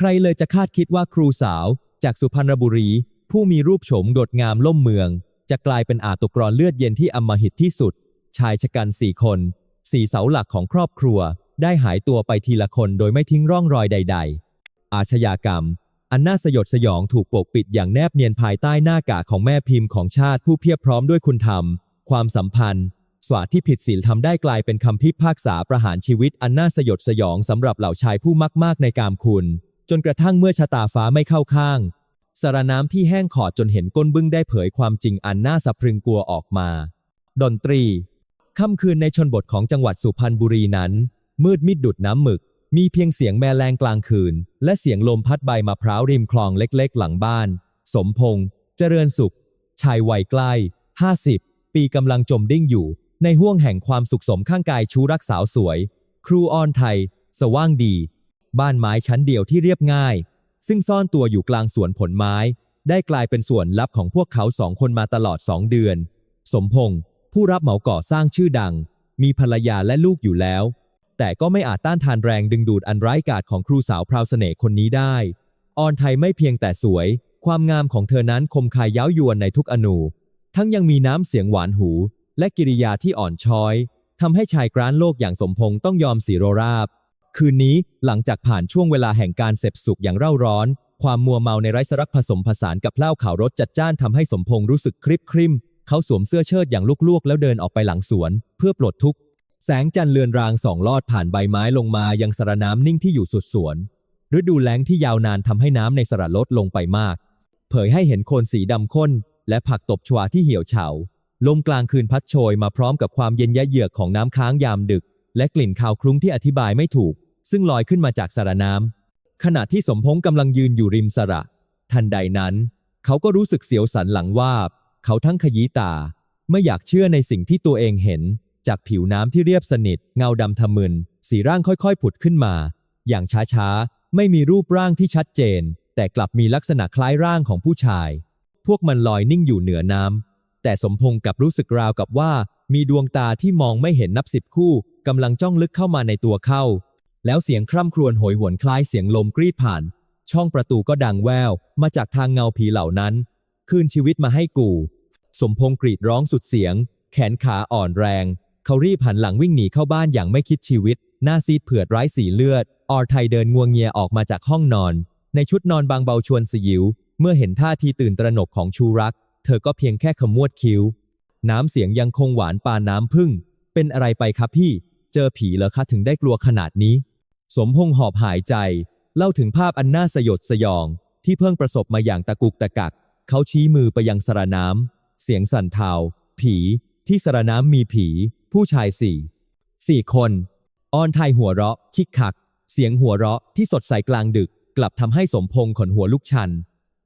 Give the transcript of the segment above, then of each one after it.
ใครเลยจะคาดคิดว่าครูสาว จากสุพรรณบุรี ผู้มีรูปโฉมโดดงามล่มเมือง จะกลายเป็นอาตุกรเลือดเย็นที่อำมหิตที่สุด ชายชะกันสี่คนสี่เสาหลักของครอบครัว ได้หายตัวไปทีละคนโดยไม่ทิ้งร่องรอยใด ๆ อาชญากรรม อันน่าสยดสยองถูกปกปิดอย่างแนบเนียนภายใต้หน้ากากของแม่พิมพ์ของชาติผู้เพียบพร้อมด้วยคุณธรรม ความสัมพันธ์ สวาที่ผิดศีลทำได้กลายเป็นคำพิพากษาประหารชีวิตอันน่าสยดสยองสำหรับเหล่าชายผู้มากๆในกามคุณ จนกระทั่งเมื่อชะตาฟ้าไม่เข้าข้างสารน้ำที่แห้งขอดจนเห็นก้นบึ้งได้เผยความจริงอันน่าสะพรึงกลัวออกมา ดนตรี ค่ำคืนในชนบทของจังหวัดสุพรรณบุรีนั้น มืดมิดดุดน้ำหมึก มีเพียงเสียงแม่แรงกลางคืน และเสียงลมพัดใบมะพร้าวริมคลองเล็กๆ หลังบ้าน สมพงษ์เจริญสุข ชายวัยใกล้50ปีกำลังจมดิ้งอยู่ ในห้วงแห่งความสุขสมข้างกายชูรักสาวสวย ครูออนไทย สว่างดี บ้านไม้ชั้นเดียวที่เรียบง่าย ซึ่งซ่อนตัวอยู่กลางสวนผลไม้ ได้กลายเป็นส่วนลับของพวกเขาสองคนมาตลอดสองเดือน สมพงษ์ผู้รับเหมาก่อสร้างชื่อดัง มีภรรยาและลูกอยู่แล้ว แต่ก็ไม่อาจต้านทานแรงดึงดูดอันร้ายกาจของครูสาวพราวเสน่ห์คนนี้ได้ ออนไทยไม่เพียงแต่สวย ความงามของเธอนั้นคมคายเย้ายวนในทุกอนูทั้งยังมีน้ำเสียงหวานหู และกิริยาที่อ่อนช้อยทำให้ชายกร้านโลกอย่างสมพงษ์ต้องยอมสีโรราบ คืนนี้หลังจากผ่านช่วงเวลาแห่งการเสพสุขอย่างเร่าร้อน ความมัวเมาในไร้สารักผสมผสานกับเหล้าขาวรสจัดจ้านทำให้สมพงษ์รู้สึกคลิบคริมเขาสวมเสื้อเชิ้ตอย่างลวกๆ แล้วเดินออกไปหลังสวน เพื่อปลดทุกข์แสงจันทร์เลือนรางสองลอดผ่านใบไม้ลงมายังสระน้ำนิ่งที่อยู่สุดสวนฤดูแล้งที่ยาวนานทำให้น้ำในสระลดลงไปมาก เผยให้เห็นโคนสีดำข้น และผักตบชวาที่เหี่ยวเฉาลมกลางคืนพัดโชยมาพร้อมกับความเย็นยะเยือกของน้ำค้างยามดึก และกลิ่นคาวคลุ้งที่อธิบายไม่ถูก ซึ่งลอยขึ้นมาจากสระน้ำขณะที่สมพงษ์กำลังยืนอยู่ริมสระ ทันใดนั้น เขาก็รู้สึกเสียวสันหลังวาบ เขาทั้งขยี้ตา ไม่อยากเชื่อในสิ่งที่ตัวเองเห็น จากผิวน้ำที่เรียบสนิท เงาดำทะมึน สีร่างค่อยๆ ผุดขึ้นมา อย่างช้าๆ ไม่มีรูปร่างที่ชัดเจน แต่กลับมีลักษณะคล้ายร่างของผู้ชาย พวกมันลอยนิ่งอยู่เหนือน้ำแต่สมพงษ์กลับรู้สึกราวกับว่ามีดวงตาที่มองไม่เห็นนับสิบคู่กำลังจ้องลึกเข้ามาในตัวเขา แล้วเสียงคร่ำครวญโหยหวนคล้ายเสียงลมกรีดผ่าน ช่องประตูก็ดังแววมาจากทางเงาผีเหล่านั้น คืนชีวิตมาให้กูสมพงษ์กรีดร้องสุดเสียง แขนขาอ่อนแรง เขารีบหันหลังวิ่งหนีเข้าบ้านอย่างไม่คิดชีวิต หน้าซีดเผือดไร้สีเลือด ออร์ไทยเดินงวงเงียออกมาจากห้องนอน ในชุดนอนบางเบาชวนสยิว เมื่อเห็นท่าทีตื่นตระหนกของชูรัก เธอก็เพียงแค่ขมวดคิ้ว น้ำเสียงยังคงหวานปานน้ำพึ่ง เป็นอะไรไปครับพี่ เจอผีเหรอคะถึงได้กลัวขนาดนี้ สมพงษ์หอบหายใจ เล่าถึงภาพอันน่าสยดสยอง ที่เพิ่งประสบมาอย่างตะกุกตะกัก เขาชี้มือไปยังสระน้ำเสียงสั่นเทาผี ที่สระน้ำมีผี ผู้ชายสี่สี่คนออนไทยหัวเราะ คิกคัก เสียงหัวเราะที่สดใสกลางดึก กลับทำให้สมพงษ์ขนหัวลุกชัน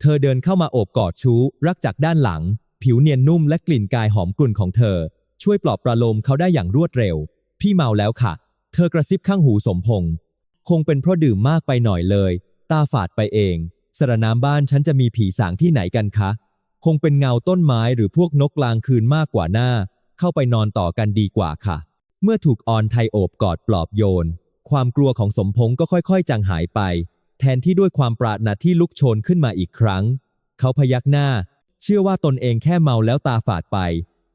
เธอเดินเข้ามาโอบกอดชู้ รักจากด้านหลัง ผิวเนียนนุ่มและกลิ่นกายหอมกลุ่นของเธอ ช่วยปลอบประโลมเขาได้อย่างรวดเร็ว พี่เมาแล้วค่ะ เธอกระซิบข้างหูสมพงษ์ คงเป็นเพราะดื่มมากไปหน่อยเลย ตาฝาดไปเอง สระน้ำบ้านฉันจะมีผีสางที่ไหนกันคะ คงเป็นเงาต้นไม้หรือพวกนกกลางคืนมากกว่าหน้า เข้าไปนอนต่อกันดีกว่าค่ะ เมื่อถูกออนไทยโอบกอดปลอบโยน ความกลัวของสมพงษ์ก็ค่อย ๆ จางหายไป แทนที่ด้วยความปรารถนาที่ลุกโชนขึ้นมาอีกครั้ง เขาพยักหน้า เชื่อว่าตนเองแค่เมาแล้วตาฝาดไป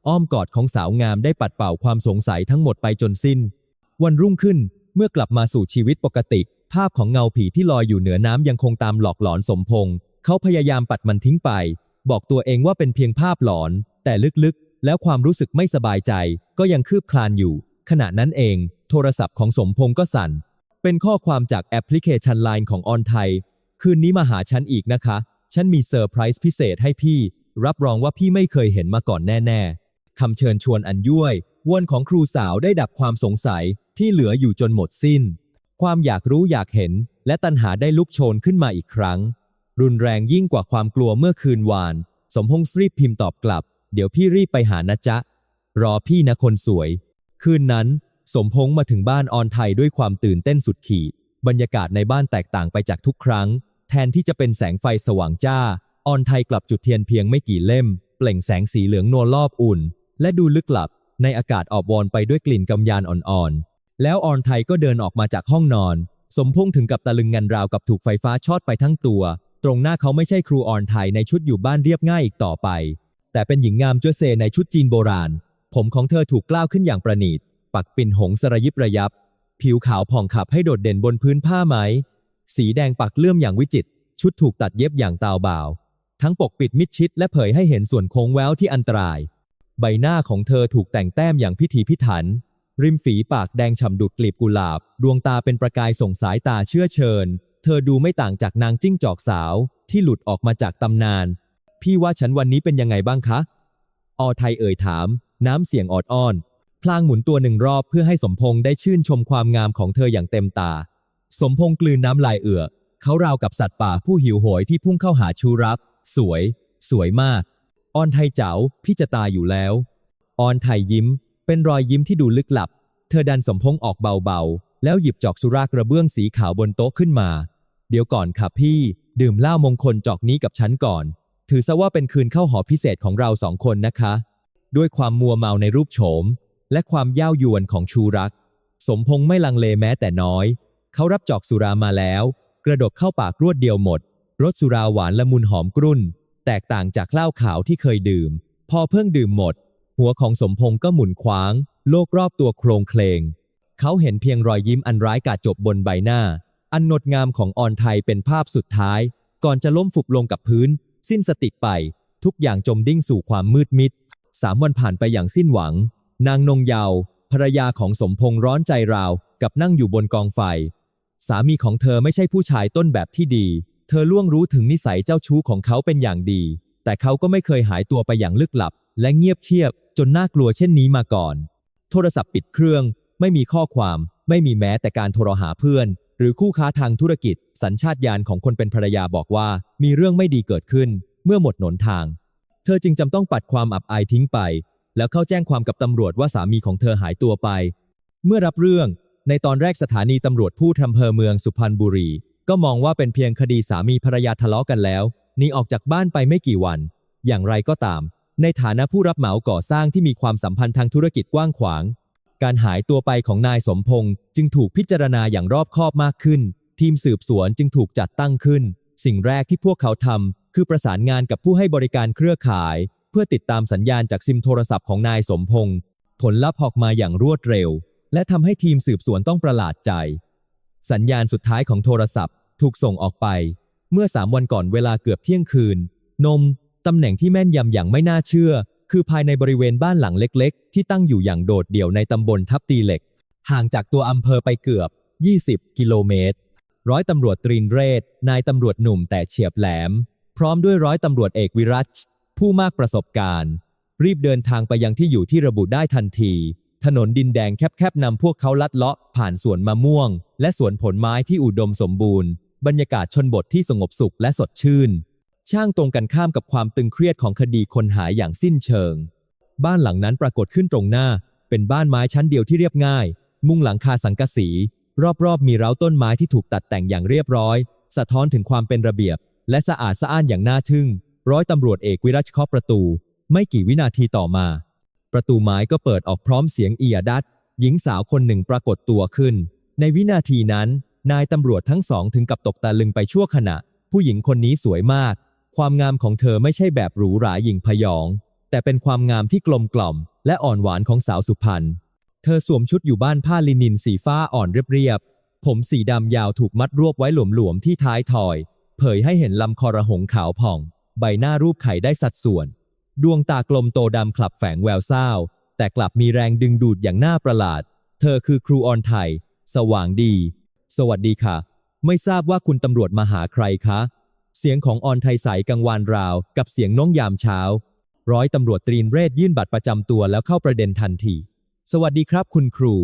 อ้อมกอดของสาวงามได้ปัดเป่าความสงสัยทั้งหมดไปจนสิ้น วันรุ่งขึ้น เมื่อกลับมาสู่ชีวิตปกติ ภาพของเงาผีที่ลอยอยู่เหนือน้ำยังคงตามหลอกหลอนสมพงษ์เขาพยายามปัดมันทิ้งไป บอกตัวเองว่าเป็นเพียงภาพหลอน แต่ลึกๆ แล้วความรู้สึกไม่สบายใจ ก็ยังคืบคลานอยู่ ขณะนั้นเอง โทรศัพท์ของสมพงษ์ก็สั่น เป็นข้อความจากแอปพลิเคชันไลน์ของออนไทย คืนนี้มาหาฉันอีกนะคะ ฉันมีเซอร์ไพรส์พิเศษให้พี่ รับรองว่าพี่ไม่เคยเห็นมาก่อนแน่ ๆคำเชิญชวนอันยั่วย วนของครูสาวได้ดับความสงสัยที่เหลืออยู่จนหมดสิ้น ความอยากรู้อยากเห็น และตัณหาได้ลุกโชนขึ้นมาอีกครั้ง รุนแรงยิ่งกว่าความกลัวเมื่อคืนวาน สมพงษ์รีบพิมพ์ตอบกลับ เดี๋ยวพี่รีบไปหานะจ๊ะ รอพี่นะคนสวย คืนนั้น สมพงษ์มาถึงบ้านออนไทยด้วยความตื่นเต้นสุดขีด บรรยากาศในบ้านแตกต่างไปจากทุกครั้ง แทนที่จะเป็นแสงไฟสว่างจ้า ออนไทยกลับจุดเทียนเพียงไม่กี่เล่ม เปล่งแสงสีเหลืองนวลรอบอุ่น และดูลึกลับ ในอากาศออบวอนไปด้วยกลิ่นกำยานอ่อนๆ แล้วออนไทยก็เดินออกมาจากห้องนอน สมพงษ์ถึงกับตะลึงงันราวกับถูกไฟฟ้าช็อตไปทั้งตัว ตรงหน้าเขาไม่ใช่ครูออนไทยในชุดอยู่บ้านเรียบง่ายอีกต่อไป แต่เป็นหญิงงามจัวเซในชุดจีนโบราณ ผมของเธอถูกกล้าวขึ้นอย่างประณีต ปักปิ่นหงสระยิบระยับ ผิวขาวผ่องขับให้โดดเด่นบนพื้นผ้าไหม สีแดงปักเลื่อมอย่างวิจิตร ชุดถูกตัดเย็บอย่างตาวบ่าว ทั้งปกปิดมิดชิดและเผยให้เห็นส่วนโค้งแว้วที่อันตราย ใบหน้าของเธอถูกแต่งแต้มอย่างพิถีพิถัน ริมฝีปากแดงฉ่ำดุดกลีบกุหลาบ ดวงตาเป็นประกายส่งสายตาเชื่อเชิญ เธอดูไม่ต่างจากนางจิ้งจอกสาว ที่หลุดออกมาจากตำนาน พี่ว่าฉันวันนี้เป็นยังไงบ้างคะ อไทยเอ่ยถาม น้ำเสียงออดอ้อน พลางหมุนตัวหนึ่งรอบเพื่อให้สมพงษ์ได้ชื่นชมความงามของเธออย่างเต็มตา สมพงษ์กลืนน้ำลายเอือกเขาราวกับสัตว์ป่าผู้หิวโหยที่พุ่งเข้าหาชูรัก สวย สวยมาก ออนไทยเจ๋าพี่จะตายอยู่แล้ว ออนไทยยิ้ม เป็นรอยยิ้มที่ดูลึกลับ เธอดันสมพงษ์ออกเบาๆ แล้วหยิบจอกสุรากระเบื้องสีขาวบนโต๊ะขึ้นมา เดี๋ยวก่อนค่ะพี่ ดื่มเหล้ามงคลจอกนี้กับฉันก่อน ถือซะว่าเป็นคืนเข้าหอพิเศษของเราสองคนนะคะ ด้วยความมัวเมาในรูปโฉม และความย่าวยวนของชูรัก สมพงษ์ไม่ลังเลแม้แต่น้อย เขารับจอกสุรามาแล้ว กระดกเข้าปากรวดเดียวหมดรสสุราหวานละมุนหอมกรุ่น แตกต่างจากเหล้าขาวที่เคยดื่ม พอเพิ่งดื่มหมด หัวของสมพงษ์ก็หมุนคว้าง โลกรอบตัวโครงเคลง เขาเห็นเพียงรอยยิ้มอันร้ายกาจจบบนใบหน้า อันงดงามของออนไทยเป็นภาพสุดท้าย ก่อนจะล้มฟุบลงกับพื้น สิ้นสติไป ทุกอย่างจมดิ่งสู่ความมืดมิดสามวันผ่านไปอย่างสิ้นหวัง นางนงเยาวภรรยาของสมพงษ์ร้อนใจราว กับนั่งอยู่บนกองไฟ สามีของเธอไม่ใช่ผู้ชายต้นแบบที่ดี เธอล่วงรู้ถึงนิสัยเจ้าชู้ของเขาเป็นอย่างดี แต่เขาก็ไม่เคยหายตัวไปอย่างลึกลับ และเงียบเชียบ จนน่ากลัวเช่นนี้มาก่อน โทรศัพท์ปิดเครื่อง ไม่มีข้อความ ไม่มีแม้แต่การโทรหาเพื่อน หรือคู่ค้าทางธุรกิจ สัญชาตญาณของคนเป็นภรรยาบอกว่า มีเรื่องไม่ดีเกิดขึ้น เมื่อหมดหนทาง เธอจึงจำต้องปัดความอับอายทิ้งไป แล้วเข้าแจ้งความกับตำรวจว่าสามีของเธอหายตัวไป เมื่อรับเรื่อง ในตอนแรกสถานีตำรวจผู้ทำเภอเมืองสุพรรณบุรี ก็มองว่าเป็นเพียงคดีสามีภรรยาทะเลาะกันแล้วหนีออกจากบ้านไปไม่กี่วัน อย่างไรก็ตาม ในฐานะผู้รับเหมาก่อสร้างที่มีความสัมพันธ์ทางธุรกิจกว้างขวาง การหายตัวไปของนายสมพงษ์จึงถูกพิจารณาอย่างรอบคอบมากขึ้น ทีมสืบสวนจึงถูกจัดตั้งขึ้น สิ่งแรกที่พวกเขาทำคือประสานงานกับผู้ให้บริการเครือข่าย เพื่อติดตามสัญญาณจากซิมโทรศัพท์ของนายสมพงษ์ผลลัพธ์ออกมาอย่างรวดเร็ว และทำให้ทีมสืบสวนต้องประหลาดใจ สัญญาณสุดท้ายของโทรศัพท์ ถูกส่งออกไป เมื่อสามวันก่อนเวลาเกือบเที่ยงคืน นม ตำแหน่งที่แม่นยำอย่างไม่น่าเชื่อ คือภายในบริเวณบ้านหลังเล็ก ๆ ที่ตั้งอยู่อย่างโดดเดี่ยวในตำบลทับตีเหล็ก ห่างจากตัวอำเภอไปเกือบ 20 กิโลเมตร ร้อยตำรวจตรีนเรศ นายตำรวจหนุ่มแต่เฉียบแหลม พร้อมด้วยร้อยตำรวจเอกวิรัช ผู้มากประสบการณ์ รีบเดินทางไปยังที่อยู่ที่ระบุได้ทันทีถนนดินแดงแคบๆนำพวกเขาลัดเลาะผ่านสวนมะม่วง และสวนผลไม้ที่อุดมสมบูรณ์ บรรยากาศชนบทที่สงบสุขและสดชื่น ช่างตรงกันข้ามกับความตึงเครียดของคดีคนหายอย่างสิ้นเชิง บ้านหลังนั้นปรากฏขึ้นตรงหน้า เป็นบ้านไม้ชั้นเดียวที่เรียบง่าย มุงหลังคาสังกะสี รอบๆ มีเร้าต้นไม้ที่ถูกตัดแต่งอย่างเรียบร้อย สะท้อนถึงความเป็นระเบียบ และสะอาดสะอ้านอย่างน่าทึ่ง ร้อยตำรวจเอกวิรัชเคาะประตู ไม่กี่วินาทีต่อมา ประตูไม้ก็เปิดออกพร้อมเสียงเอียดัดหญิงสาวคนหนึ่งปรากฏตัวขึ้น ในวินาทีนั้น นายตำรวจทั้งสองถึงกับตกตะลึงไปชั่วขณะ ผู้หญิงคนนี้สวยมาก ความงามของเธอไม่ใช่แบบหรูหราหยิ่งพยอง แต่เป็นความงามที่กลมกล่อม และอ่อนหวานของสาวสุพรรณ เธอสวมชุดอยู่บ้านผ้าลินินสีฟ้าอ่อนเรียบๆ ผมสีดำยาวถูกมัดรวบไว้หลวมๆที่ท้ายทอย เผยให้เห็นลำคอระหงขาวผ่อง ใบหน้ารูปไข่ได้สัดส่วน ดวงตากลมโตดำคลับแฝงแววเศร้า แต่กลับมีแรงดึงดูดอย่างน่าประหลาด เธอคือครูออนไทย สว่างดี สวัสดีค่ะ ไม่ทราบว่าคุณตำรวจมาหาใครคะ เสียงของออนไทยใสกังวานราว กับเสียงน้องยามเช้า ร้อยตำรวจตรีนเรศยื่นบัตรประจำตัวแล้วเข้าประเด็นทันที สวัสดีครับคุณครู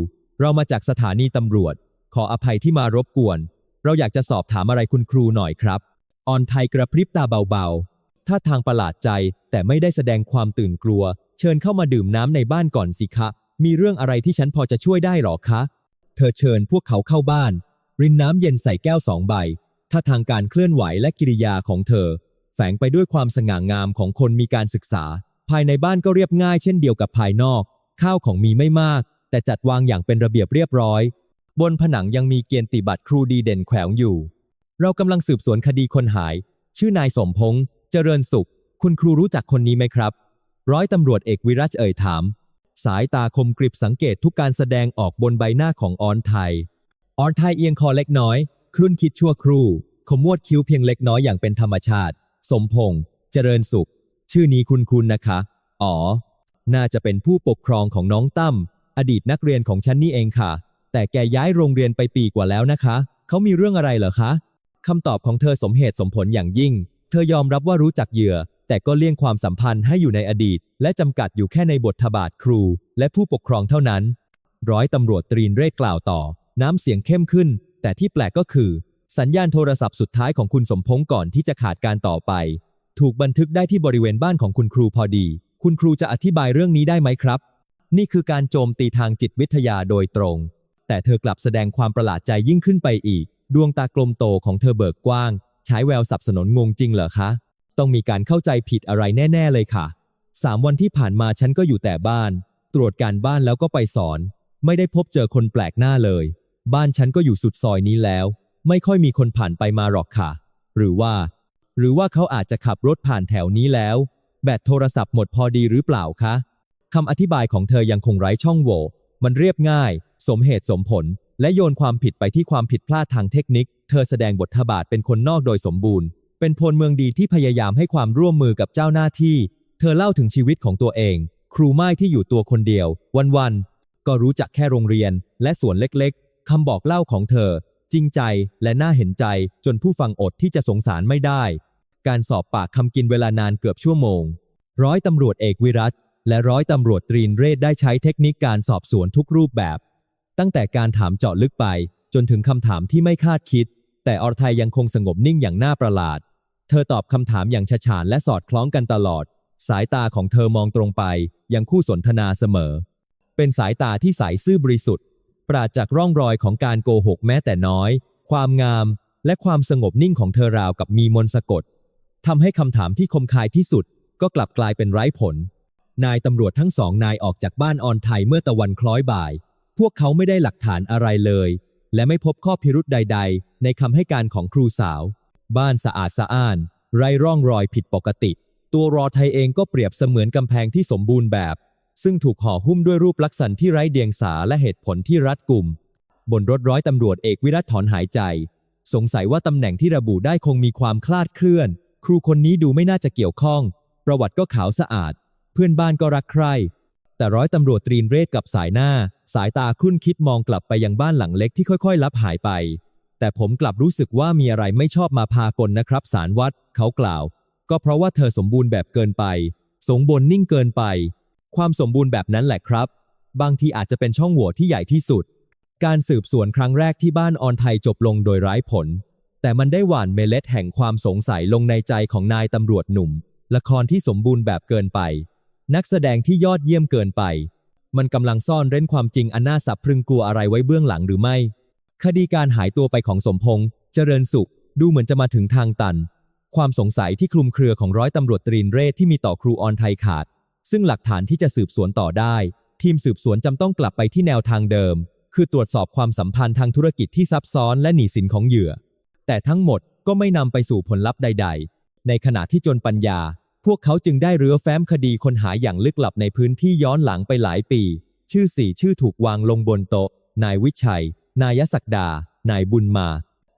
เรามาจากสถานีตำรวจ ขออภัยที่มารบกวน เราอยากจะสอบถามอะไรคุณครูหน่อยครับ ออนไทยกระพริบตาเบาๆ ท่าทางประหลาดใจแต่ไม่ได้แสดงความตื่นกลัว เชิญเข้ามาดื่มน้ำในบ้านก่อนสิคะ มีเรื่องอะไรที่ฉันพอจะช่วยได้หรอคะ เธอเชิญพวกเขาเข้าบ้าน รินน้ำเย็นใส่แก้วสองใบท่าทางการเคลื่อนไหวและกิริยาของเธอ แฝงไปด้วยความสง่างามของคนมีการศึกษา ภายในบ้านก็เรียบง่ายเช่นเดียวกับภายนอก ข้าวของมีไม่มาก แต่จัดวางอย่างเป็นระเบียบเรียบร้อย บนผนังยังมีเกียรติบัตรครูดีเด่นแขวนอยู่ เรากำลังสืบสวนคดีคนหาย ชื่อนายสมพงษ์เจริญสุข คุณครูรู้จักคนนี้ไหมครับ ร้อยตำรวจเอกวิรัชเอ่ยถาม สายตาคมกริบสังเกตทุกการแสดงออกบนใบหน้าของออนไทย ออนไทยเอียงคอเล็กน้อย ครุ่นคิดชั่วครู่ ขมวดคิ้วเพียงเล็กน้อยอย่างเป็นธรรมชาติ สมพงษ์เจริญสุข ชื่อนี้คุณคุณนะคะ อ๋อ น่าจะเป็นผู้ปกครองของน้องตั้ม อดีตนักเรียนของฉันนี่เองค่ะ แต่แกย้ายโรงเรียนไปปีกว่าแล้วนะคะ เขามีเรื่องอะไรเหรอคะคำตอบของเธอสมเหตุสมผลอย่างยิ่ง เธอยอมรับว่ารู้จักเหยื่อ แต่ก็เลี่ยงความสัมพันธ์ให้อยู่ในอดีต และจำกัดอยู่แค่ในบทบาทครู และผู้ปกครองเท่านั้น ร้อยตำรวจตรีนเรศกล่าวต่อ น้ำเสียงเข้มขึ้น แต่ที่แปลกก็คือ สัญญาณโทรศัพท์สุดท้ายของคุณสมพงษ์ก่อนที่จะขาดการต่อไป ถูกบันทึกได้ที่บริเวณบ้านของคุณครูพอดี คุณครูจะอธิบายเรื่องนี้ได้ไหมครับ นี่คือการโจมตีทางจิตวิทยาโดยตรง แต่เธอกลับแสดงความประหลาดใจยิ่งขึ้นไปอีก ดวงตากลมโตของเธอเบิกกว้าง ใช้แววสับสนนงงจริงเหรอคะ ต้องมีการเข้าใจผิดอะไรแน่ ๆ เลยค่ะสามวันที่ผ่านมาฉันก็อยู่แต่บ้าน ตรวจการบ้านแล้วก็ไปสอน ไม่ได้พบเจอคนแปลกหน้าเลย บ้านฉันก็อยู่สุดซอยนี้แล้ว ไม่ค่อยมีคนผ่านไปมาหรอกค่ะ หรือว่า หรือว่าเขาอาจจะขับรถผ่านแถวนี้แล้ว แบตโทรศัพท์หมดพอดีหรือเปล่าคะคำอธิบายของเธอยังคงไร้ช่องโหว่ มันเรียบง่าย สมเหตุสมผล และโยนความผิดไปที่ความผิดพลาดทางเทคนิค เธอแสดงบทบาทเป็นคนนอกโดยสมบูรณ์ เป็นพลเมืองดีที่พยายามให้ความร่วมมือกับเจ้าหน้าที่ เธอเล่าถึงชีวิตของตัวเอง ครูไม้ที่อยู่ตัวคนเดียว วันๆ ก็รู้จักแค่โรงเรียน และสวนเล็กๆ คำบอกเล่าของเธอ จริงใจและน่าเห็นใจจนผู้ฟังอดที่จะสงสารไม่ได้ การสอบปากคำกินเวลานานเกือบชั่วโมง ร้อยตำรวจเอกวิรัตและร้อยตำรวจตรีนเรศได้ใช้เทคนิคการสอบสวนทุกรูปแบบ ตั้งแต่การถามเจาะลึกไป จนถึงคำถามที่ไม่คาดคิด แต่อรไทยยังคงสงบนิ่งอย่างน่าประหลาด เธอตอบคำถามอย่างฉฉานและสอดคล้องกันตลอด สายตาของเธอมองตรงไป ยังคู่สนทนาเสมอ เป็นสายตาที่ใสซื่อบริสุทธิ์ ปราศจากร่องรอยของการโกหกแม้แต่น้อย ความงาม และความสงบนิ่งของเธอราวกับมีมนต์สะกดทำให้คำถามที่คมคายที่สุด ก็กลับกลายเป็นไร้ผล นายตำรวจทั้งสองนายออกจากบ้านออนไทยเมื่อตะวันคล้อยบ่าย พวกเขาไม่ได้หลักฐานอะไรเลย และไม่พบข้อพิรุธใด ๆ ในคำให้การของครูสาว บ้านสะอาดสะอ้าน ไร้ร่องรอยผิดปกติ ตัวรอไทยเองก็เปรียบเสมือนกำแพงที่สมบูรณ์แบบ ซึ่งถูกห่อหุ้มด้วยรูปลักษณะที่ไร้เดียงสาและเหตุผลที่รัดกุม บนรถร้อยตำรวจเอกวิรัตถอนหายใจ สงสัยว่าตำแหน่งที่ระบุได้คงมีความคลาดเคลื่อน ครูคนนี้ดูไม่น่าจะเกี่ยวข้อง ประวัติก็ขาวสะอาด เพื่อนบ้านก็รักใคร่แต่ร้อยตำรวจตรีนเรศกับสายหน้า สายตาครุ่นคิดมองกลับไปยังบ้านหลังเล็กที่ค่อยๆ ลับหายไป แต่ผมกลับรู้สึกว่ามีอะไรไม่ชอบมาพากลนะครับ สารวัตรเขากล่าว ก็เพราะว่าเธอสมบูรณ์แบบเกินไป สงบนนิ่งเกินไป ความสมบูรณ์แบบนั้นแหละครับ บางทีอาจจะเป็นช่องโหว่ที่ใหญ่ที่สุด การสืบสวนครั้งแรกที่บ้านออนไทยจบลงโดยไร้ผล แต่มันได้หว่านเมล็ดแห่งความสงสัยลงในใจของนายตำรวจหนุ่ม ละครที่สมบูรณ์แบบเกินไป นักแสดงที่ยอดเยี่ยมเกินไป มันกำลังซ่อนเร้นความจริงอันน่าสับพรึงกลัวอะไรไว้เบื้องหลังหรือไม่ คดีการหายตัวไปของสมพงษ์เจริญสุข ดูเหมือนจะมาถึงทางตัน ความสงสัยที่คลุมเครือของร้อยตำรวจตรีนเรศที่มีต่อครูออนไทยขาด ซึ่งหลักฐานที่จะสืบสวนต่อได้ ทีมสืบสวนจำต้องกลับไปที่แนวทางเดิม คือตรวจสอบความสัมพันธ์ทางธุรกิจที่ซับซ้อนและหนี้สินของเหยื่อ แต่ทั้งหมดก็ไม่นำไปสู่ผลลัพธ์ใด ๆ ในขณะที่จนปัญญา พวกเขาจึงได้เรือแฟ้มคดีคนหายอย่างลึกลับในพื้นที่ย้อนหลังไปหลายปี ชื่อสี่ชื่อถูกวางลงบนโต๊ะ นายวิชัย นายศักดา นายบุญมา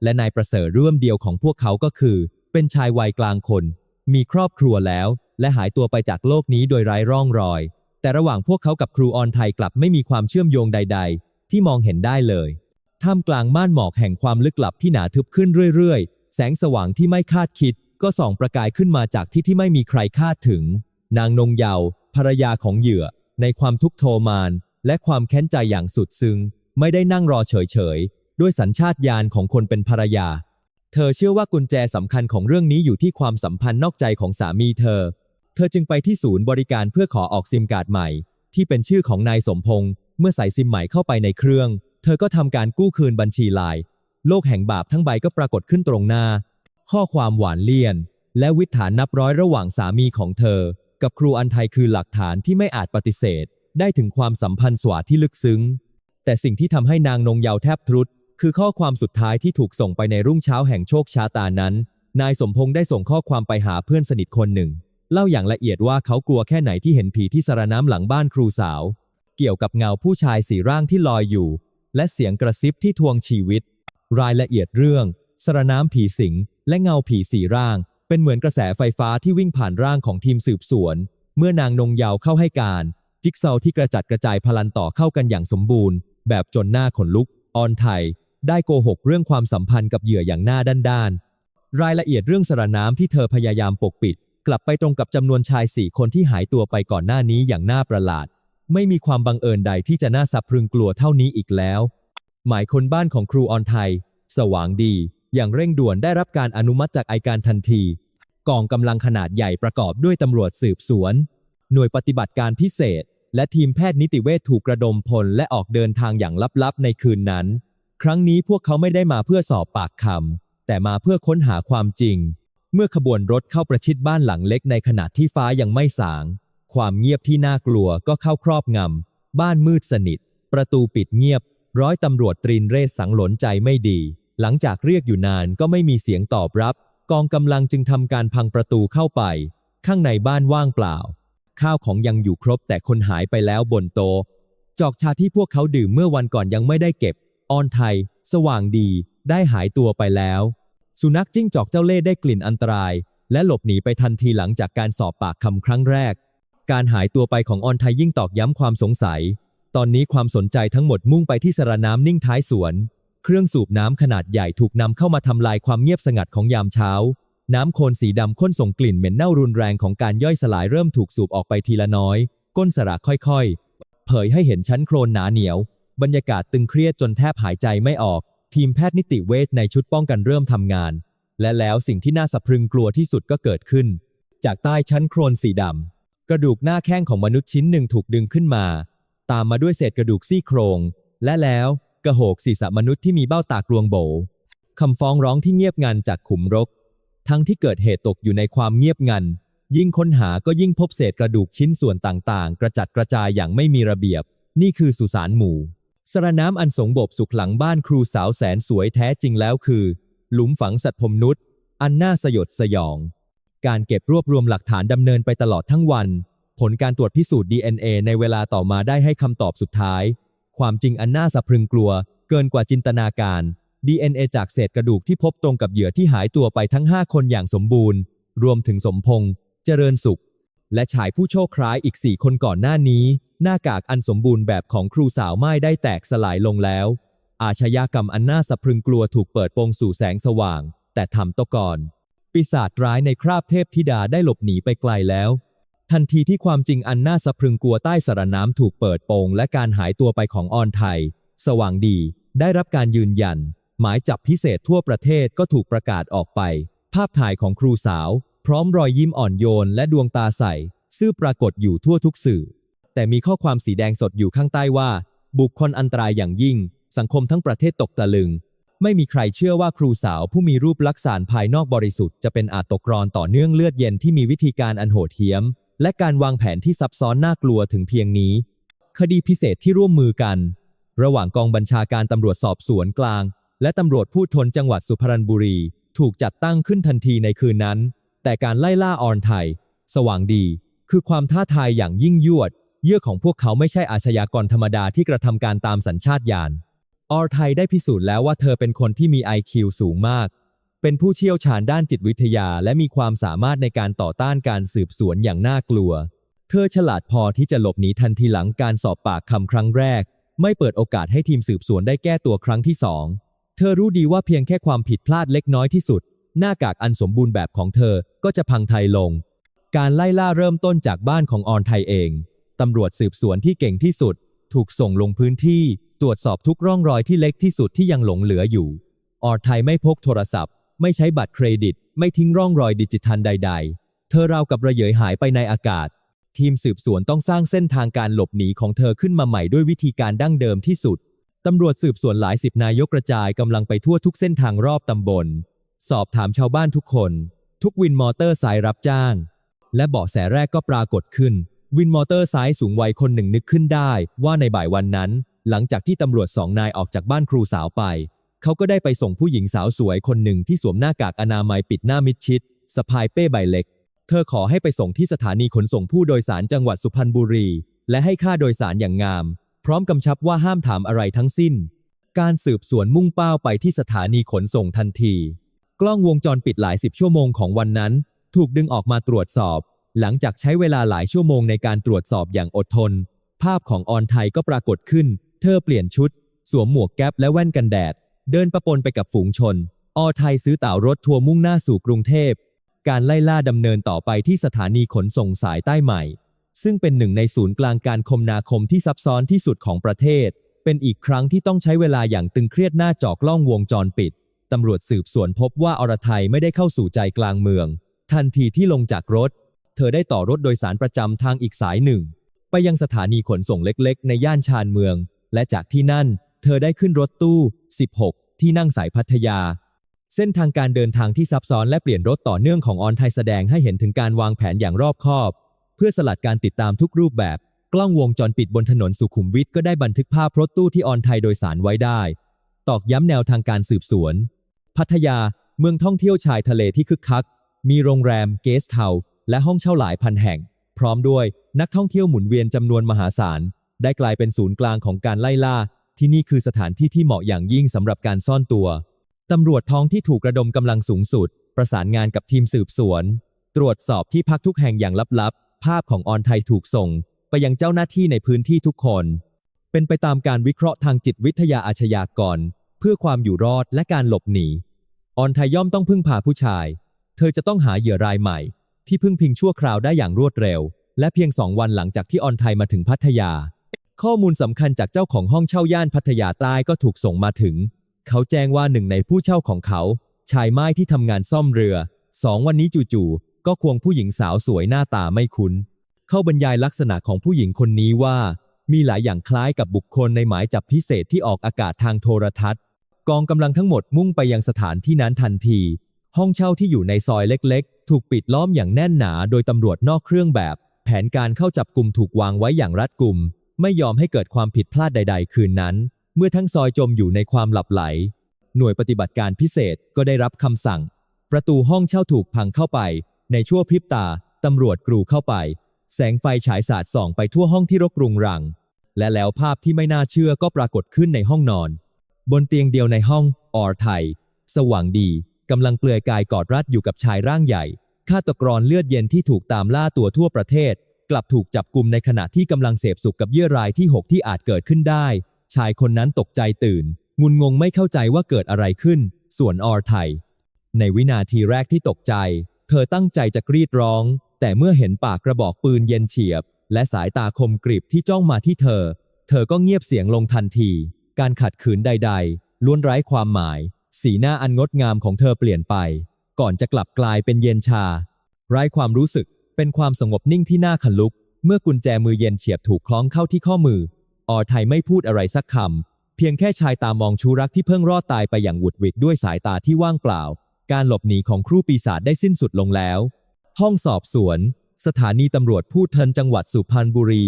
และนายประเสริฐร่วมเดียวของพวกเขาก็คือ เป็นชายวัยกลางคน มีครอบครัวแล้ว และหายตัวไปจากโลกนี้โดยไร้ร่องรอย แต่ระหว่างพวกเขากับครูออนไทยกลับไม่มีความเชื่อมโยงใด ๆ ที่มองเห็นได้เลย ท่ามกลางม่านหมอกแห่งความลึกลับที่หนาทึบขึ้นเรื่อยๆ แสงสว่างที่ไม่คาดคิด ก็ส่องประกายขึ้นมาจากที่ที่ไม่มีใครคาดถึง นางนงเยาว์ภรรยาของเหยื่อ ในความทุกโทมาน และความแค้นใจอย่างสุดซึ้งไม่ได้นั่งรอเฉยๆ ด้วยสัญชาตญาณของคนเป็นภรรยา เธอเชื่อว่ากุญแจสำคัญของเรื่องนี้อยู่ที่ความสัมพันธ์นอกใจของสามีเธอ เธอจึงไปที่ศูนย์บริการเพื่อขอออกซิมการ์ดใหม่ ที่เป็นชื่อของนายสมพงษ์เมื่อใส่ซิมใหม่เข้าไปในเครื่อง เธอก็ทำการกู้คืนบัญชีลาย โลกแห่งบาปทั้งใบก็ปรากฏขึ้นตรงหน้า ข้อความหวานเลี่ยน และวิถานนับร้อยระหว่างสามีของเธอ กับครูอันไทยคือหลักฐานที่ไม่อาจปฏิเสธ ได้ถึงความสัมพันธ์สวาที่ลึกซึ้ง แต่สิ่งที่ทำให้นางนงเยาวแทบทรุดคือข้อความสุดท้ายที่ถูกส่งไปในรุ่งเช้าแห่งโชคชาตานั้น นายสมพงษ์ได้ส่งข้อความไปหาเพื่อนสนิทคนหนึ่ง เล่าอย่างละเอียดว่าเขากลัวแค่ไหนที่เห็นผีที่สระน้ำหลังบ้านครูสาว เกี่ยวกับเงาผู้ชายสีร่างที่ลอยอยู่ และเสียงกระซิบที่ทวงชีวิต รายละเอียดเรื่อง สระน้ำผีสิง และเงาผีสีร่าง เป็นเหมือนกระแสไฟฟ้าที่วิ่งผ่านร่างของทีมสืบสวน เมื่อนางนงเยาวเข้าให้การ จิ๊กซอที่กระจัดกระจายพลันต่อเข้ากันอย่างสมบูรณ์ แบบจนหน้าขนลุก ออนไทย ได้โกหกเรื่องความสัมพันธ์กับเหยื่ออย่างหน้าด้านๆรายละเอียดเรื่องสระน้ำที่เธอพยายามปกปิด กลับไปตรงกับจำนวนชายสี่คนที่หายตัวไปก่อนหน้านี้อย่างน่าประหลาด ไม่มีความบังเอิญใดที่จะน่าสับพรึงกลัวเท่านี้อีกแล้ว หมายคนบ้านของครูออนไทย สว่างดี อย่างเร่งด่วนได้รับการอนุมัติจากไอการทันที กองกำลังขนาดใหญ่ประกอบด้วยตำรวจสืบสวน หน่วยปฏิบัติการพิเศษ และทีมแพทย์นิติเวชถูกกระดมพลและออกเดินทางอย่างลับๆ ในคืนนั้น ครั้งนี้พวกเขาไม่ได้มาเพื่อสอบปากคำแต่มาเพื่อค้นหาความจริง เมื่อขบวนรถเข้าประชิดบ้านหลังเล็กในขณะที่ฟ้ายังไม่สาง ความเงียบที่น่ากลัวก็เข้าครอบงำ บ้านมืดสนิท ประตูปิดเงียบ ร้อยตำรวจตรีนเรศสังหลนใจไม่ดี หลังจากเรียกอยู่นานก็ไม่มีเสียงตอบรับ กองกำลังจึงทำการพังประตูเข้าไป ข้างในบ้านว่างเปล่า ข้าวของยังอยู่ครบแต่คนหายไปแล้วบนโต๊ะจอกชาที่พวกเขาดื่มเมื่อวันก่อนยังไม่ได้เก็บ ออนไทย สว่างดี ได้หายตัวไปแล้ว สุนัขจิ้งจอกเจ้าเล่ห์ได้กลิ่นอันตราย และหลบหนีไปทันทีหลังจากการสอบปากคำครั้งแรก การหายตัวไปของออนไทยยิ่งตอกย้ำความสงสัย ตอนนี้ความสนใจทั้งหมดมุ่งไปที่สระน้ำนิ่งท้ายสวน เครื่องสูบน้ำขนาดใหญ่ถูกนำเข้ามาทำลายความเงียบสงัดของยามเช้า น้ำโคลนสีดำข้นส่งกลิ่นเหม็นเน่ารุนแรงของการย่อยสลายเริ่มถูกสูบออกไปทีละน้อย ก้นสระค่อยๆ เผยให้เห็นชั้นโคลนหนาเหนียว บรรยากาศตึงเครียดจนแทบหายใจไม่ออก ทีมแพทย์นิติเวชในชุดป้องกันเริ่มทำงาน และแล้วสิ่งที่น่าสะพรึงกลัวที่สุดก็เกิดขึ้น จากใต้ชั้นโคลนสีดำกระดูกหน้าแข้งของมนุษย์ชิ้นหนึ่งถูกดึงขึ้นมา ตามมาด้วยเศษกระดูกซี่โครง และแล้วกระโหกศีรษะมนุษย์ที่มีเบ้าตากลวงโบคำฟ้องร้องที่เงียบงันจากขุมรก ทั้งที่เกิดเหตุตกอยู่ในความเงียบงัน ยิ่งค้นหาก็ยิ่งพบเศษกระดูกชิ้นส่วนต่างๆ กระจัดกระจายอย่างไม่มีระเบียบ นี่คือสุสานหมู่ สระน้ำอันสงบสุขหลังบ้านครูสาวแสนสวยแท้จริงแล้วคือ หลุมฝังสัตว์พมนุษย์ อันน่าสยดสยอง การเก็บรวบรวมหลักฐานดำเนินไปตลอดทั้งวัน ผลการตรวจพิสูจน์ DNA ในเวลาต่อมาได้ให้คำตอบสุดท้าย ความจริงอันน่าสะพรึงกลัว เกินกว่าจินตนาการ DNA จากเศษกระดูกที่พบตรงกับเหยื่อที่หายตัวไปทั้ง 5 คนอย่างสมบูรณ์ รวมถึงสมพงษ์เจริญสุข และชายผู้โชคร้ายอีก 4 คนก่อนหน้านี้ หน้ากากอันสมบูรณ์แบบของครูสาวไม้ได้แตกสลายลงแล้ว อาชญากรรมอันน่าสะพรึงกลัวถูกเปิดโปงสู่แสงสว่าง แต่ทำตะก่อน ปีศาจร้ายในคราบเทพธิดาได้หลบหนีไปไกลแล้ว ทันทีที่ความจริงอันน่าสะพรึงกลัวใต้สระน้ำถูกเปิดโปงและการหายตัวไปของออนไทย สว่างดี ได้รับการยืนยัน หมายจับพิเศษทั่วประเทศก็ถูกประกาศออกไป ภาพถ่ายของครูสาว พร้อมรอยยิ้มอ่อนโยนและดวงตาใส ซื่อปรากฏอยู่ทั่วทุกสื่อ แต่มีข้อความสีแดงสดอยู่ข้างใต้ว่า บุคคลอันตรายอย่างยิ่ง สังคมทั้งประเทศตกตะลึง ไม่มีใครเชื่อว่าครูสาวผู้มีรูปลักษณ์ภายนอกบริสุทธิ์จะเป็นอาจตกรอนต่อเนื่องเลือดเย็นที่มีวิธีการอันโหดเหี้ยม และการวางแผนที่ซับซ้อนน่ากลัวถึงเพียงนี้ คดีพิเศษที่ร่วมมือกัน ระหว่างกองบัญชาการตำรวจสอบสวนกลาง และตำรวจพูดทนจังหวัดสุพรรณบุรี ถูกจัดตั้งขึ้นทันทีในคืนนั้น แต่การไล่ล่าออนไทย สว่างดี คือความท้าทายอย่างยิ่งยวด เยื่อของพวกเขาไม่ใช่อาชญากรธรรมดาที่กระทำการตามสัญชาตญาณ ออร์ไทยได้พิสูจน์แล้วว่าเธอเป็นคนที่มี IQ สูงมาก เป็นผู้เชี่ยวชาญด้านจิตวิทยาและมีความสามารถในการต่อต้านการสืบสวนอย่างน่ากลัว เธอฉลาดพอที่จะหลบหนีทันทีหลังการสอบปากคำครั้งแรก ไม่เปิดโอกาสให้ทีมสืบสวนได้แก้ตัวครั้งที่สอง เธอรู้ดีว่าเพียงแค่ความผิดพลาดเล็กน้อยที่สุด หน้ากากอันสมบูรณ์แบบของเธอก็จะพังไทยลง การไล่ล่าเริ่มต้นจากบ้านของออนไทยเอง ตำรวจสืบสวนที่เก่งที่สุด ถูกส่งลงพื้นที่ ตรวจสอบทุกร่องรอยที่เล็กที่สุดที่ยังหลงเหลืออยู่ ออร์ไทยไม่พกโทรศัพท์ ไม่ใช้บัตรเครดิต ไม่ทิ้งร่องรอยดิจิทัลใด ๆ เธอราวกับระเหยหายไปในอากาศ ทีมสืบสวนต้องสร้างเส้นทางการหลบหนีของเธอขึ้นมาใหม่ด้วยวิธีการดั้งเดิมที่สุดตำรวจสืบสวนหลายสิบนายกกระจายกำลังไปทั่วทุกเส้นทางรอบตำบล สอบถามชาวบ้านทุกคน ทุกวินมอเตอร์สายรับจ้าง และเบาะแสแรกก็ปรากฏขึ้น วินมอเตอร์ไซค์สูงวัยคนหนึ่งนึกขึ้นได้ว่าในบ่ายวันนั้น หลังจากที่ตำรวจสองนายออกจากบ้านครูสาวไป เขาก็ได้ไปส่งผู้หญิงสาวสวยคนหนึ่งที่สวมหน้ากากอนามัยปิดหน้ามิดชิดสะพายเป้ใบเล็ก เธอขอให้ไปส่งที่สถานีขนส่งผู้โดยสารจังหวัดสุพรรณบุรี และให้ค่าโดยสารอย่างงาม พร้อมกำชับว่าห้ามถามอะไรทั้งสิ้น การสืบสวนมุ่งเป้าไปที่สถานีขนส่งทันที กล้องวงจรปิดหลายสิบชั่วโมงของวันนั้น ถูกดึงออกมาตรวจสอบ หลังจากใช้เวลาหลายชั่วโมงในการตรวจสอบอย่างอดทน ภาพของออนไทยก็ปรากฏขึ้น เธอเปลี่ยนชุด สวมหมวกแก๊ปและแว่นกันแดด เดินประปนไปกับฝูงชน ออไทยซื้อต่ารถทัวร์มุ่งหน้าสู่กรุงเทพ การไล่ล่าดำเนินต่อไปที่สถานีขนส่งสายใต้ใหม่ ซึ่งเป็นหนึ่งในศูนย์กลางการคมนาคมที่ซับซ้อนที่สุดของประเทศ เป็นอีกครั้งที่ต้องใช้เวลาอย่างตึงเครียดหน้าจอกล้องวงจรปิดตำรวจสืบสวนพบว่าอรไทยไม่ได้เข้าสู่ใจกลางเมือง ทันทีที่ลงจากรถ เธอได้ต่อรถโดยสารประจำทางอีกสายหนึ่ง ไปยังสถานีขนส่งเล็กๆ ในย่านชานเมือง และจากที่นั่น เธอได้ขึ้นรถตู้ 16 ที่นั่งสายพัทยา เส้นทางการเดินทางที่ซับซ้อนและเปลี่ยนรถต่อเนื่องของออนไทยแสดงให้เห็นถึงการวางแผนอย่างรอบคอบ เพื่อสลัดการติดตามทุกรูปแบบ กล้องวงจรปิดบนถนนสุขุมวิทก็ได้บันทึกภาพรถตู้ที่ออนไทยโดยสารไว้ได้ ตอกย้ำแนวทางการสืบสวน พัทยา เมืองท่องเที่ยวชายทะเลที่คึกคัก มีโรงแรมเกสต์เฮาส์ และห้องเช่าหลายพันแห่ง พร้อมด้วยนักท่องเที่ยวหมุนเวียนจำนวนมหาศาล ได้กลายเป็นศูนย์กลางของการไล่ล่า ที่นี่คือสถานที่ที่เหมาะอย่างยิ่งสำหรับการซ่อนตัว ตำรวจท้องที่ถูกระดมกำลังสูงสุด ประสานงานกับทีมสืบสวน ตรวจสอบที่พักทุกแห่งอย่างลับๆ ภาพของออนไทยถูกส่ง ไปยังเจ้าหน้าที่ในพื้นที่ทุกคน เป็นไปตามการวิเคราะห์ทางจิตวิทยาอาชญากร เพื่อความอยู่รอดและการหลบหนี ออนไทยย่อมต้องพึ่งพาผู้ชาย เธอจะต้องหาเหยื่อรายใหม่ ที่พึ่งพิงชั่วคราวได้อย่างรวดเร็ว และเพียงสองวันหลังจากที่ออนไทยมาถึงพัทยา ข้อมูลสำคัญจากเจ้าของห้องเช่าย่านพัทยาใต้ก็ถูกส่งมาถึง เขาแจ้งว่าหนึ่งในผู้เช่าของเขา ชายไม้ที่ทำงานซ่อมเรือสองวันนี้จู่ๆก็ควงผู้หญิงสาวสวยหน้าตาไม่คุ้น เข้าบรรยายลักษณะของผู้หญิงคนนี้ว่า มีหลายอย่างคล้ายกับบุคคลในหมายจับพิเศษที่ออกอากาศทางโทรทัศน์ กองกำลังทั้งหมดมุ่งไปยังสถานที่นั้นทันที ห้องเช่าที่อยู่ในซอยเล็ก ถูกปิดล้อมอย่างแน่นหนาโดยตำรวจนอกเครื่องแบบ แผนการเข้าจับกลุ่มถูกวางไว้อย่างรัดกุม ไม่ยอมให้เกิดความผิดพลาดใด ๆ คืนนั้น เมื่อทั้งซอยจมอยู่ในความหลับไหล หน่วยปฏิบัติการพิเศษก็ได้รับคำสั่ง ประตูห้องเช่าถูกพังเข้าไป ในชั่วพริบตาตำรวจกรูเข้าไป แสงไฟฉายสาดส่องไปทั่วห้องที่รกรุงรัง และแล้วภาพที่ไม่น่าเชื่อก็ปรากฏขึ้นในห้องนอน บนเตียงเดียวในห้องออรไทย สว่างดี กำลังเปลือยกายกอดรัดอยู่กับชายร่างใหญ่ฆาตกรเลือดเย็นที่ถูกตามล่าตัวทั่วประเทศ กลับถูกจับกลุ่มในขณะที่กำลังเสพสุขกับเยื่อรายที่ 6 ที่อาจเกิดขึ้นได้ ชายคนนั้นตกใจตื่น งุนงงไม่เข้าใจว่าเกิดอะไรขึ้น ส่วนออร์ไทย ในวินาทีแรกที่ตกใจ เธอตั้งใจจะกรีดร้อง แต่เมื่อเห็นปากกระบอกปืนเย็นเฉียบ และสายตาคมกริบที่จ้องมาที่เธอ เธอก็เงียบเสียงลงทันที การขัดขืนใด ๆ ล้วนไร้ความหมาย สีหน้าอันงดงามของเธอเปลี่ยนไป ก่อนจะกลับกลายเป็นเย็นชา ไร้ความรู้สึกเป็นความสงบนิ่งที่น่าขนลุก เมื่อกุญแจมือเย็นเฉียบถูกคล้องเข้าที่ข้อมือ ออไทยไม่พูดอะไรสักคำ เพียงแค่ชายตามองชูรักที่เพิ่งรอดตายไปอย่างหวุดหวิดด้วยสายตาที่ว่างเปล่า การหลบหนีของครูปีศาจได้สิ้นสุดลงแล้ว ห้องสอบสวน สถานีตำรวจพูดเทันจังหวัดสุพรรณบุรี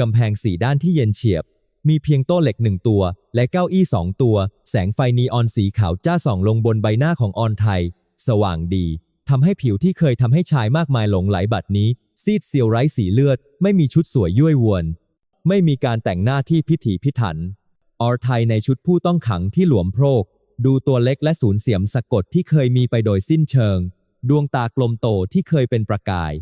กำแพงสีด้านที่เย็นเฉียบ มีเพียงโต๊ะเหล็กหนึ่งตัว และเก้าอี้สองตัว แสงไฟนีออนสีขาวจ้าส่องลงบนใบหน้าของออนไทย สว่างดีทำให้ผิวที่เคยทำให้ชายมากมายหลงไหลบัดนี้ ซีดเซียวไร้สีเลือด ไม่มีชุดสวยยั่วยวน ไม่มีการแต่งหน้าที่พิถีพิถัน ออร์ไทยในชุดผู้ต้องขังที่หลวมโพรก ดูตัวเล็กและสูญเสียมสะกดที่เคยมีไปโดยสิ้นเชิง ดวงตากลมโตที่เคยเป็นประกาย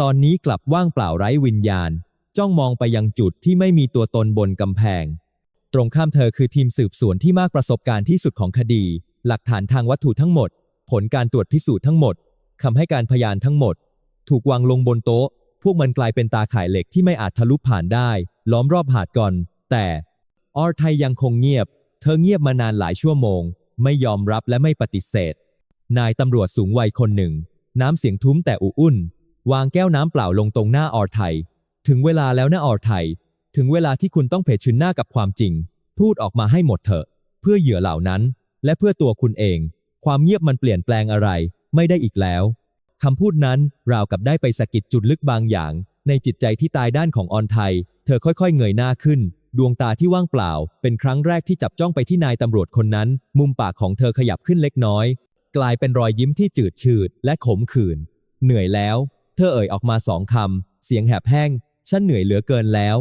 ตอนนี้กลับว่างเปล่าไร้วิญญาณ จ้องมองไปยังจุดที่ไม่มีตัวตนบนกำแพง ตรงข้ามเธอคือทีมสืบสวนที่มากประสบการณ์ที่สุดของคดี หลักฐานทางวัตถุทั้งหมด ผลการตรวจพิสูจน์ทั้งหมดคำให้การพยานทั้งหมด ถูกวางลงบนโต๊ะ พวกมันกลายเป็นตาข่ายเหล็กที่ไม่อาจทะลุผ่านได้ ล้อมรอบหาดก่อน แต่ออร์ไทยยังคงเงียบ เธอเงียบมานานหลายชั่วโมง ไม่ยอมรับและไม่ปฏิเสธ นายตำรวจสูงวัยคนหนึ่ง น้ำเสียงทุ้มแต่อุ่น วางแก้วน้ำเปล่าลงตรงหน้าออร์ไทย ถึงเวลาแล้วนะออร์ไทย ถึงเวลาที่คุณต้องเผชิญหน้ากับความจริง พูดออกมาให้หมดเถอะ เพื่อเหยื่อเหล่านั้น และเพื่อตัวคุณเอง ความเงียบมันเปลี่ยนแปลงอะไร ไม่ได้อีกแล้วคำพูดนั้นราวกับได้ไปสะกิดจุดลึกบางอย่าง ในจิตใจที่ตายด้านของออนไทย เธอค่อยๆ เงยหน้าขึ้น ดวงตาที่ว่างเปล่า เป็นครั้งแรกที่จับจ้องไปที่นายตำรวจคนนั้น มุมปากของเธอขยับขึ้นเล็กน้อย กลายเป็นรอยยิ้มที่จืดชืดและขมขื่นเหนื่อยแล้ว เธอเอ่ยออกมาสองคำเสียงแหบแห้ง ฉันเหนื่อยเหลือเกินแล้ว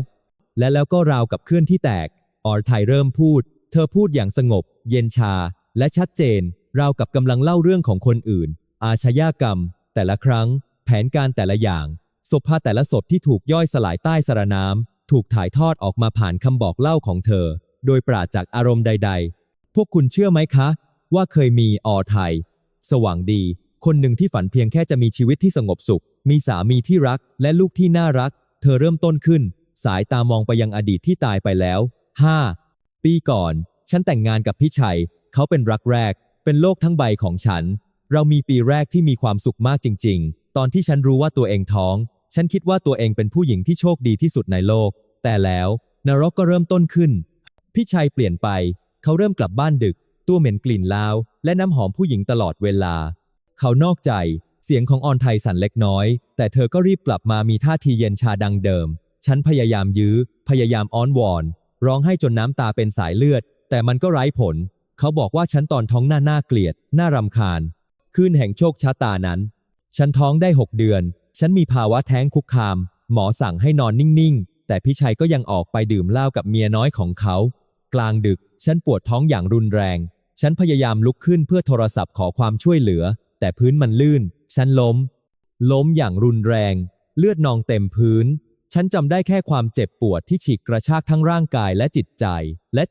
และแล้วก็ราวกับเคลื่อนที่แตก ออร์ไทยเริ่มพูด เธอพูดอย่างสงบ เย็นชา และชัดเจน ราวกับกำลังเล่าเรื่องของคนอื่น อาชญากรรม แต่ละครั้ง แผนการแต่ละอย่างศพผ้าแต่ละศพที่ถูกย่อยสลายใต้สระน้ำถูกถ่ายทอดออกมาผ่านคำบอกเล่าของเธอ โดยปราศจากอารมณ์ใด ๆ พวกคุณเชื่อไหมคะ ว่าเคยมีออไทย สว่างดี คนหนึ่งที่ฝันเพียงแค่จะมีชีวิตที่สงบสุข มีสามีที่รักและลูกที่น่ารัก เธอเริ่มต้นขึ้น สายตามองไปยังอดีตที่ตายไปแล้ว 5. ปีก่อน ฉันแต่งงานกับพี่ชัย เขาเป็นรักแรก เป็นโลกทั้งใบของฉัน เรามีปีแรกที่มีความสุขมากจริง ๆ ตอนที่ฉันรู้ว่าตัวเองท้อง ฉันคิดว่าตัวเองเป็นผู้หญิงที่โชคดีที่สุดในโลก แต่แล้วนรกก็เริ่มต้นขึ้น พี่ชัยเปลี่ยนไป เขาเริ่มกลับบ้านดึก ตัวเหม็นกลิ่นลาว และน้ำหอมผู้หญิงตลอดเวลา เขานอกใจ เสียงของออนไทยสั่นเล็กน้อย แต่เธอก็รีบกลับมามีท่าทีเย็นชาดังเดิม ฉันพยายามยื้อ พยายามอ้อนวอน ร้องให้จนน้ำตาเป็นสายเลือด แต่มันก็ไร้ผล เขาบอกว่าฉันตอนท้องหน้าน่าเกลียด น่ารำคาญ คืนแห่งโชคชะตานั้น ฉันท้องได้หกเดือน ฉันมีภาวะแท้งคุกคาม หมอสั่งให้นอนนิ่งๆ แต่พี่ชัยก็ยังออกไปดื่มเหล้ากับเมียน้อยของเขา กลางดึก ฉันปวดท้องอย่างรุนแรง ฉันพยายามลุกขึ้นเพื่อโทรศัพท์ขอความช่วยเหลือ แต่พื้นมันลื่น ฉันล้ม ล้มอย่างรุนแรง เลือดนองเต็มพื้น ฉันจำได้แค่ความเจ็บปวดที่ฉีกกระชากทั้งร่างกายและจิตใจ และ